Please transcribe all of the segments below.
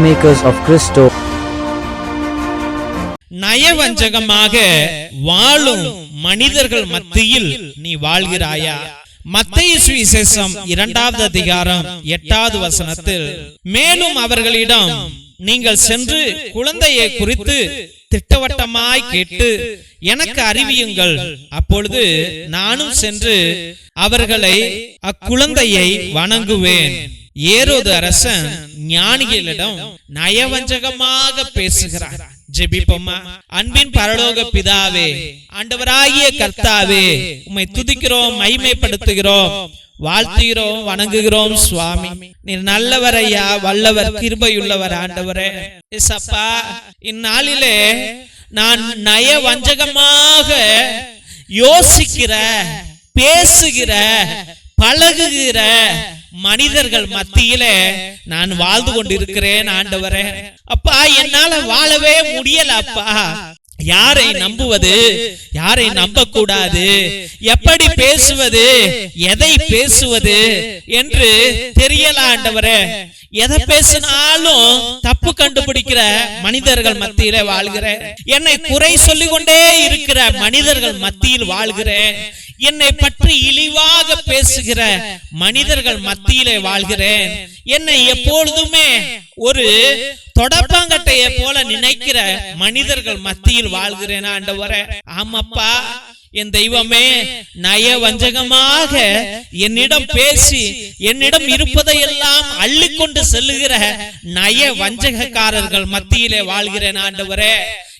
peacemakers of Christo. நயவஞ்சகமாக வாழும் மனிதர்கள் மத்தியில் நீ வாழ்கிறாயா? மத்திய சுவிசேஷம் இரண்டாவது அதிகாரம் எட்டாவது வசனத்தில் மேலும் அவர்களிடம் நீங்கள் சென்று குழந்தையை குறித்து திட்டவட்டமாய் கேட்டு எனக்கு அறிவியுங்கள். அப்பொழுது நானும் சென்று அவர்களை அக்குழந்தையை வணங்குவேன். ஏரோது அரசன் ஞானிகளிடம் நயவஞ்சகமாக பேசுகிறார். ஜெபிப்போமா? அன்பின் பரலோக பிதாவே ஆண்டவராகிய கர்த்தாவே உம்மை துதிக்கிறோம் மைமைப்படுத்துகிறோம் வாழ்த்துகிறோம் வணங்குகிறோம் சுவாமி. நீர் நல்லவர் ஐயா வல்லவர் கிருபையுள்ளவர் ஆண்டவரே. ஏசப்பா இந்நாளிலே நான் நய வஞ்சகமாக யோசிக்கிற பேசுகிற பழகுகிற மனிதர்கள் மத்தியில நான் வாழ்ந்து கொண்டிருக்கிறேன் ஆண்டவரே. அப்பா என்னால வாழவே முடியல அப்பா. யாரை நம்புவது? யாரை நம்ப கூடாது எப்படி பேசுவது? எதை பேசுவது? என்று தெரியல ஆண்டவரே. எதை பேசினாலும் தப்பு கண்டுபிடிக்கிற மனிதர்கள் மத்தியில வாழ்கிறேன் என்னை குறை சொல்லிக் கொண்டே இருக்கிற மனிதர்கள் மத்தியில் வாழ்கிறேன் என்னை பற்றி இழிவாக பேசுகிற மனிதர்கள் மத்தியிலே வாழ்கிறேன் என்னை எப்பொழுதுமே ஒரு தொடப்பாங்கட்டைய போல நினைக்கிற மனிதர்கள் மத்தியில் வாழ்கிறேன் ஆண்டவரே? ஆமாப்பா. என் தெய்வமே நய வஞ்சகமாக என்னிடம் பேசி என்னிடம் இருப்பதையெல்லாம் அள்ளிக்கொண்டு செல்லுகிற நய வஞ்சகக்காரர்கள் மத்தியிலே வாழ்கிறேன் ஆண்டவரே.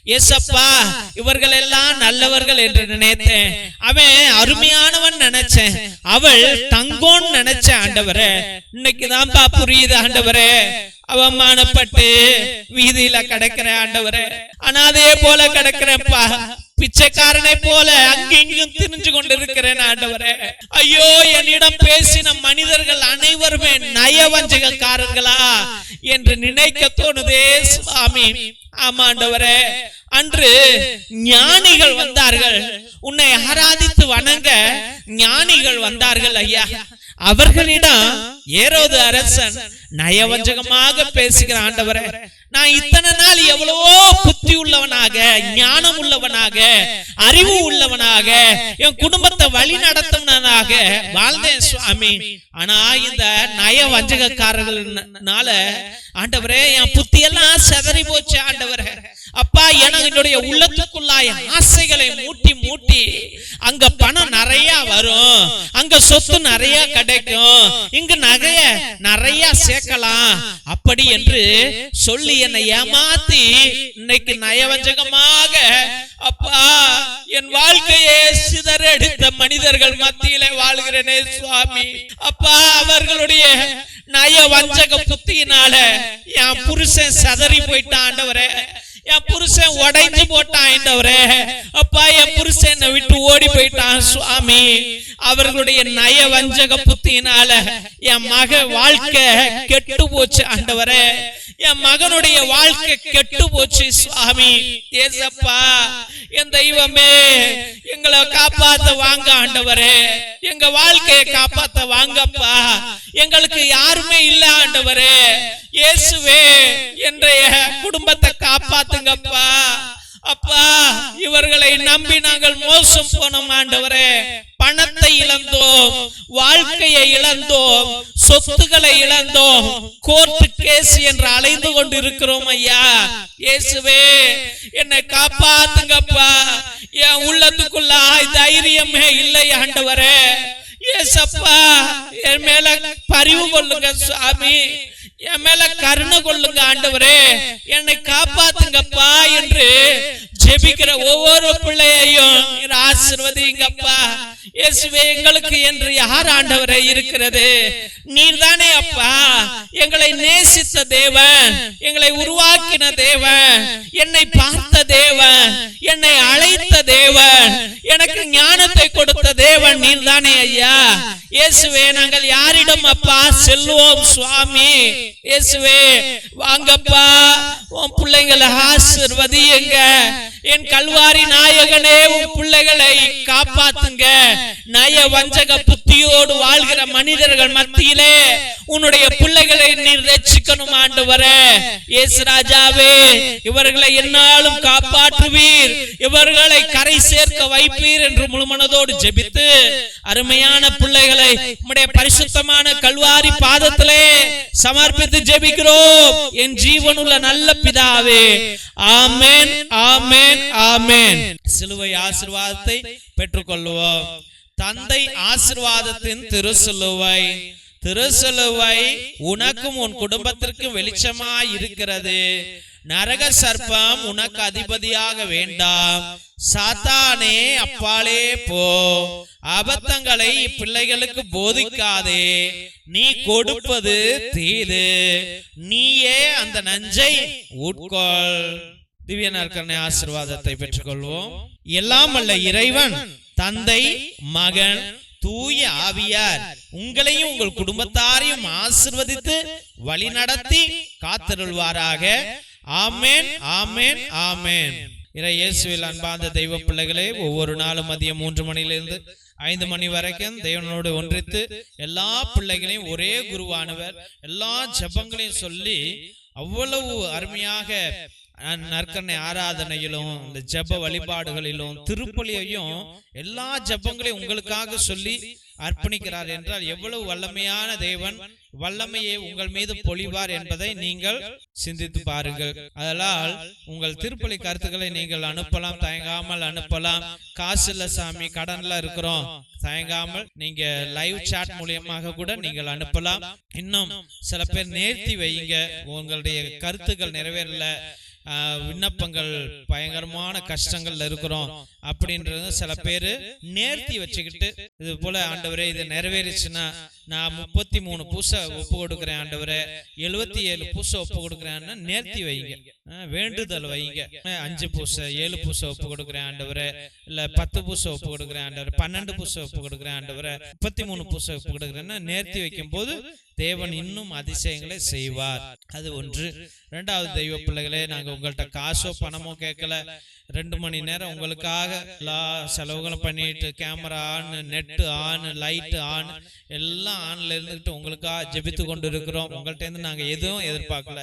ஏசப்பா இவர்கள் எல்லாம் நல்லவர்கள் என்று நினைத்தேன். அவன் அருமையானவன் நினைச்சேன். அவள் தங்கோன்னு நினைச்ச ஆண்டவரே. இன்னைக்குதான்ப்பா புரியுது ஆண்டவரே. அவமானப்பட்டு வீதியில கிடக்கிற ஆண்டவரே. அனாதே போல கிடக்கிறப்பா பிச்சைக்காரனை போல அங்கெங்கும் திரிஞ்சு கொண்டிருக்கிறேன் ஆண்டவரே. ஐயோ என்னிடம் பேசின மனிதர்கள் அனைவருமே நயவஞ்சகக்காரர்களா என்று நினைக்க தோணுதே சுவாமி. ஆமாண்டவரே அன்று ஞானிகள் வந்தார்கள். உன்னை ஆராதித்து வணங்க ஞானிகள் வந்தார்கள் ஐயா. அவர்களிடம் ஏரோது அரசன் நயவஞ்சகமாக பேசுகிற ஆண்டவரே. நான் இத்தனை நாள் எவ்வளவோ புத்தி உள்ளவனாக ஞானம் உள்ளவனாக அறிவு உள்ளவனாக என் குடும்பத்தை வழி நடத்தினாக வாழ்ந்தேன் சுவாமி. ஆனா இந்த நய வஞ்சகக்காரர்கள்னால ஆண்டவரே என் புத்தி எல்லாம் செதறி போச்சு ஆண்டவரே. அப்பா எனக்கு என்னுடைய உள்ளத்துக்குள்ளாய ஆசைகளை மூட்டி மூட்டி அங்க பணம் நிறைய வரும். அங்க சொத்து நிறைய கிடைக்கும். இங்கு நகைய நிறைய சேர்க்கலாம். அப்படி என்று சொல்லி என்னை ஏமாத்தி இன்னைக்கு நயவஞ்சகமாக அப்பா என் வாழ்க்கையே சிதறடித்த மனிதர்கள் மத்தியிலே வாழ்கிறேனே சுவாமி. அப்பா அவர்களுடைய நய வஞ்சக புத்தியினால என் புருஷன் சதறி போயிட்டான் ஆண்டவரே. என் புருஷன் உடைஞ்சு போட்டான் ஆண்டவரே. அப்பா என் புருஷன் என்னை விட்டு ஓடி போயிட்டான் சுவாமி. அவர்களுடைய நய வஞ்சக புத்தியினால என் மக வாழ்க்கை கெட்டு போச்சு ஆண்டவரே. என் மகனுடைய வாழ்க்கை கெட்டு போச்சு சுவாமி. ஏசப்பா என் தெய்வமே எங்களை காப்பாத்த வாங்க ஆண்டவரே. எங்க வாழ்க்கையை காப்பாத்த வாங்கப்பா. எங்களுக்கு யாருமே இல்ல ஆண்டவரே. இயேசுவே என்றைய குடும்பத்தை காப்பாத்துங்கப்பா. அப்பா இவர்களை நம்பி நாங்கள் மோசம் போனோம் ஆண்டவரே. பணத்தை இழந்தோம் வாழ்க்கையை இழந்தோம் சொத்துக்களை இழந்தோம் கோர்ட்டு கேஸ் என்று அலைந்து கொண்டிருக்கிறோம் ஐயா. இயேசுவே என்னை காப்பாத்துங்கப்பா. என் உள்ளத்துக்குள்ள தைரியமே இல்லை ஆண்டவரே. ஏசப்பா என் மேல பரிவு கொள்ளுங்க சுவாமி. என் மேல கருணை கொள்ளுங்க ஆண்டவரே. என்னை காப்பாத்துங்கப்பா என்று ஜெபிக்கிற ஒவ்வொரு பிள்ளையையும் ஆசிர்வதிங்கப்பா. இயேசுவே எங்களுக்கு என்று யார் ஆண்டவரே இருக்கிறது? நீர் தானே அப்பா. எங்களை நேசித்த தேவன் எங்களை உருவாக்கின தேவன் என்னை பார்த்த தேவன் என்னை அழைத்த தேவன் எனக்கு ஞானத்தை கொடுத்த தேவன் நீர் தானே ஐயா. இயேசுவே நாங்கள் யாரிடம் அப்பா செல்வோம் சுவாமி? இயேசுவே வாங்கப்பா. உன் பிள்ளைங்களை ஆசிர்வதியுங்க. என் கல்வாரி நாயகனே உன் பிள்ளைகளை காப்பாத்துங்க. நய வஞ்சக புத்தியோடு வாழ்கிற மனிதர்கள் மத்தியிலே உன்னுடைய பிள்ளைகளை நீ ரட்சிக்கணும் உயர்த்தணும் ஏசு ராஜாவே இவர்களை என்னாலும் காப்பாற்றுவீர். இவர்களை கரை சேர்க்க வைப்பீர் என்று முழுமனதோடு ஜெபித்து அருமையான பிள்ளைகளை உம்முடைய பரிசுத்தமான கல்வாரி பாதத்திலே சமர்ப்பித்து ஜெபிக்கிறோம். என் ஜீவனுள்ள நல்ல பிதாவே. ஆமேன் ஆமேன் ஆமேன். சிலுவை ஆசிர்வாதத்தை பெற்றுக்கொள்வோம் தந்தை ஆசிர்வாதத்தின் திருசிலுவை திருசிலுவை உனக்கும் உன் குடும்பத்திற்கும் வெளிச்சமாய் இருக்கிறது. நரக சர்ப்பம் உனக்கு அதிபதியாக வேண்டாம். சாத்தானே அப்பாலே போ. அபத்தங்களை பிள்ளைகளுக்கு போதிக்காதே. நீ கொடுப்பது தீது. நீயே அந்த நஞ்சை உட்கொள். திவ்ய நற்கரணை ஆசீர்வாதத்தை பெற்றுக்கொள்வோம். எல்லாம் அல்ல இறைவன் தந்தை மகன் தூய ஆவியார் உங்களையும் உங்கள் குடும்பத்தாரையும் ஆசிர்வதித்து வழிநடத்தி காத்திருள்வாராக. ஆமேன் ஆமேன் ஆமேன். இறை இயேசுவில் அன்பார்ந்த தெய்வ பிள்ளைகளே ஒவ்வொரு நாளும் மதியம் மூன்று மணியிலிருந்து ஐந்து மணி வரைக்கும் தேவனோடு ஒன்றித்து எல்லா பிள்ளைகளையும் ஒரே குருவானவர். எல்லா ஜெபங்களையும் சொல்லி அவ்வளவு அருமையாக நற்கண்ணை ஆராதனையிலும் இந்த ஜெப வழிபாடுகளிலும் திருப்பலியையும் எல்லா ஜெபங்களையும் உங்களுக்காக சொல்லி அர்ப்பணிக்கிறார் என்றால் எவ்வளவு வல்லமையான தேவன் வல்லமையை உங்கள் மீது பொழிவார் என்பதை நீங்கள் சிந்தித்து பாருங்கள். அதனால் உங்கள் திருப்பலி கருத்துக்களை நீங்கள் அனுப்பலாம் தயங்காமல் அனுப்பலாம். காசு இல்ல சாமி கடன்ல இருக்கிறோம் தயங்காமல் நீங்க லைவ் சாட் மூலியமாக கூட நீங்கள் அனுப்பலாம். இன்னும் சில பேர் நேர்த்தி வைங்க உங்களுடைய கருத்துக்கள் நிறைவேறல விண்ணப்பங்கள் பயங்கரமான கஷ்டங்கள்ல இருக்கிறோம் அப்படின்றது சில பேர் நேர்த்தி வச்சுக்கிட்டு இது போல ஆண்டவரே இது நிறைவேறிச்சுன்னா நான் முப்பத்தி மூணு பூசை ஒப்பு கொடுக்குறேன் ஆண்டவரே. எழுபத்தி ஏழு பூசை ஒப்பு கொடுக்குறேன்னு நேர்த்தி வைங்க. வேண்டுதல் வைங்க. அஞ்சு பூசை ஏழு பூசை ஒப்பு கொடுக்குறேன் ஆண்டவரே. இல்ல பத்து பூசை ஒப்பு கொடுக்குறேன் ஆண்டவரே. பன்னெண்டு பூசை ஒப்பு கொடுக்குறேன் ஆண்டவரே. முப்பத்தி மூணு பூசை ஒப்பு கொடுக்குறேன்னா நேர்த்தி வைக்கும் போது தேவன் இன்னும் அதிசயங்களை செய்வார். அது ஒன்று. ரெண்டாவது தெய்வ பிள்ளைகளே நாங்க உங்கள்கிட்ட காசோ பணமோ கேட்கல. ரெண்டு மணி நேரம் உங்களுக்காக எல்லா செலவுகளும் பண்ணிட்டு camera on net on light on எல்லாம் ஆன்ல இருந்துக்கிட்டு உங்களுக்காக ஜெபித்து கொண்டு இருக்கிறோம் உங்கள்கிட்ட இருந்து நாங்க எதுவும் எதிர்பார்க்கல.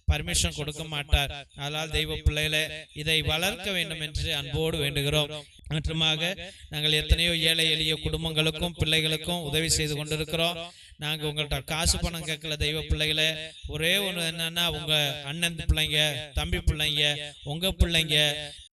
பர்மிஷன் கொடுக்க மாட்டார். அதனால் தெய்வ பிள்ளைகளே இதை வளர்க்க வேண்டும் என்று அன்போடு வேண்டுகிறோம். மற்றுமாக நாங்கள் எத்தனையோ ஏழை எளிய குடும்பங்களுக்கும் பிள்ளைகளுக்கும் உதவி செய்து கொண்டிருக்கிறோம். நாங்க உங்கள்ட்ட காசு பணம் கேட்கல தெய்வ பிள்ளைகளே. ஒரே ஒன்று என்னன்னா உங்க அண்ணன் பிள்ளைங்க தம்பி பிள்ளைங்க உங்க பிள்ளைங்க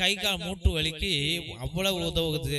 கை கால் மூட்டு வலிக்கு அவ்வளவு உதவுது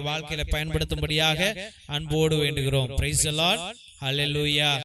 வாழ்க்கையில பயன்படுத்தும்படியாக அன்போடு வேண்டுகிறோம். பிரைஸ் ஹalleluya